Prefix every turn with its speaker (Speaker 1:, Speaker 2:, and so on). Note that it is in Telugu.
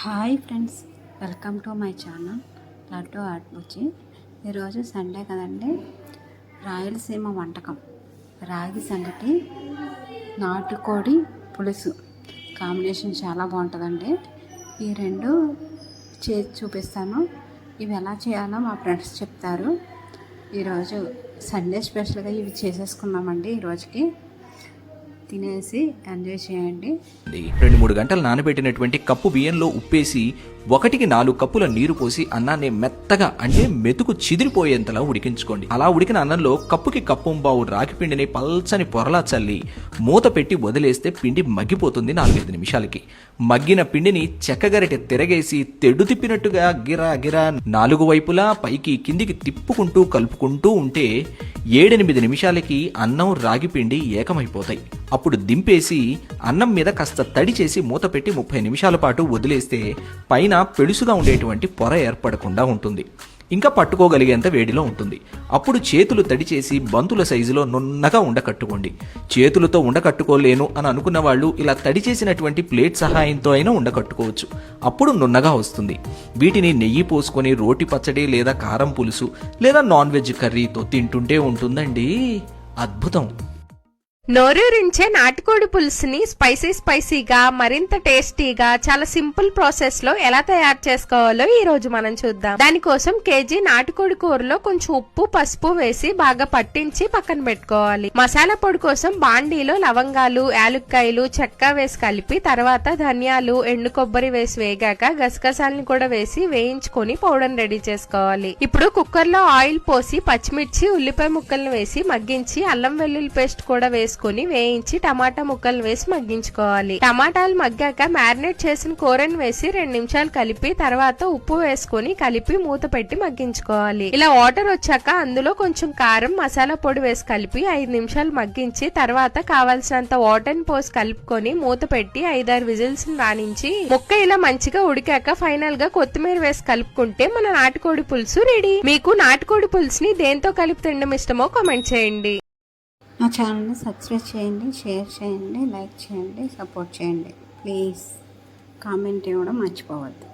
Speaker 1: Hi friends welcome to my channel laddu art వచ్చి ఈరోజు సండే కదండి రాయలసీమ వంటకం. రాగి సంగటి నాటుకోడి పులుసు. కాంబినేషన్ చాలా బాగుంటుందండి. ఈ రెండు చేసి చూపిస్తాను. ఇవి ఎలా చేయాలో మా ఫ్రెండ్స్ చెప్తారు. ఈరోజు సండే స్పెషల్గా ఇవి చేసేసుకున్నామండి ఈరోజుకి. తినేసి ఎంజాయ్ చేయండి.
Speaker 2: రెండు మూడు గంటలు నానబెట్టినటువంటి కప్పు బియ్యంలో ఉప్పేసి ఒకటికి నాలుగు కప్పుల నీరు పోసి అన్నాన్ని మెత్తగా అంటే మెతుకు చిదిరిపోయేంతలా ఉడికించుకోండి. అలా ఉడికిన అన్నంలో కప్పుకి కప్పుంబావు రాగి పిండిని పల్చని పొరలా చల్లి మూత పెట్టి వదిలేస్తే పిండి మగ్గిపోతుంది నాలుగైదు నిమిషాలకి. మగ్గిన పిండిని చెక్కగరిటె తిరగేసి తెడు తిప్పినట్టుగా గిరా గిరా నాలుగు వైపులా పైకి కిందికి తిప్పుకుంటూ కలుపుకుంటూ ఉంటే ఏడెనిమిది నిమిషాలకి అన్నం రాగి పిండి ఏకమైపోతాయి. అప్పుడు దింపేసి అన్నం మీద కాస్త తడి చేసి మూత పెట్టి ముప్పై నిమిషాల పాటు వదిలేస్తే పైన పెడుసుగా ఉండేటువంటి పొర ఏర్పడకుండా ఉంటుంది. ఇంకా పట్టుకోగలిగేంత వేడిలో ఉంటుంది. అప్పుడు చేతులు తడి చేసి బంతుల సైజులో నున్నగా ఉండకట్టుకోండి. చేతులతో ఉండకట్టుకోలేను అని అనుకున్న వాళ్ళు ఇలా తడి చేసినటువంటి ప్లేట్ సహాయంతో అయినా ఉండకట్టుకోవచ్చు. అప్పుడు నున్నగా వస్తుంది. వీటిని నెయ్యి పోసుకొని రోటి పచ్చడి లేదా కారం పులుసు లేదా నాన్ వెజ్ కర్రీతో తింటుంటే ఉంటుందండి. అద్భుతం.
Speaker 3: నోరూరించే నాటుకోడి పులుసుని స్పైసీ స్పైసీగా మరింత టేస్టీగా చాలా సింపుల్ ప్రాసెస్లో ఎలా తయారు చేసుకోవాలో ఈ రోజు మనం చూద్దాం. దానికోసం కేజీ నాటుకోడి కూరలో కొంచెం ఉప్పు పసుపు వేసి బాగా పట్టించి పక్కన పెట్టుకోవాలి. మసాలా పొడి కోసం బాండీలో లవంగాలు యాలుక్కాయలు చెక్క వేసి కలిపి తర్వాత ధనియాలు ఎండు కొబ్బరి వేసి వేగాక గసగసాలని కూడా వేసి వేయించుకొని పౌడర్ రెడీ చేసుకోవాలి. ఇప్పుడు కుక్కర్లో ఆయిల్ పోసి పచ్చిమిర్చి ఉల్లిపాయ ముక్కలను వేసి మగ్గించి అల్లం వెల్లుల్లి పేస్ట్ కూడా వేసి వేసుకొని వేయించి టమాటా ముక్కలు వేసి మగ్గించుకోవాలి. టమాటాలు మగ్గాక మ్యారినేట్ చేసిన కూరని వేసి రెండు నిమిషాలు కలిపి తర్వాత ఉప్పు వేసుకొని కలిపి మూత పెట్టి మగ్గించుకోవాలి. ఇలా వాటర్ వచ్చాక అందులో కొంచెం కారం మసాలా పొడి వేసి కలిపి ఐదు నిమిషాలు మగ్గించి తర్వాత కావాల్సినంత వాటర్ పోసి కలుపుకొని మూత పెట్టి ఐదారు విజిల్స్ రాణించి ముక్క ఇలా మంచిగా ఉడికాక ఫైనల్గా కొత్తిమీర వేసి కలుపుకుంటే మన నాటుకోడి పులుసు రెడీ మీకు నాటుకోడి పులుసుని దేంతో కలిపి తినడం ఇష్టమో కామెంట్ చేయండి.
Speaker 1: నా ఛానల్ని సబ్స్క్రైబ్ చేయండి షేర్ చేయండి లైక్ చేయండి సపోర్ట్ చేయండి. ప్లీజ్ కామెంట్ ఇవ్వడం మర్చిపోవద్దు.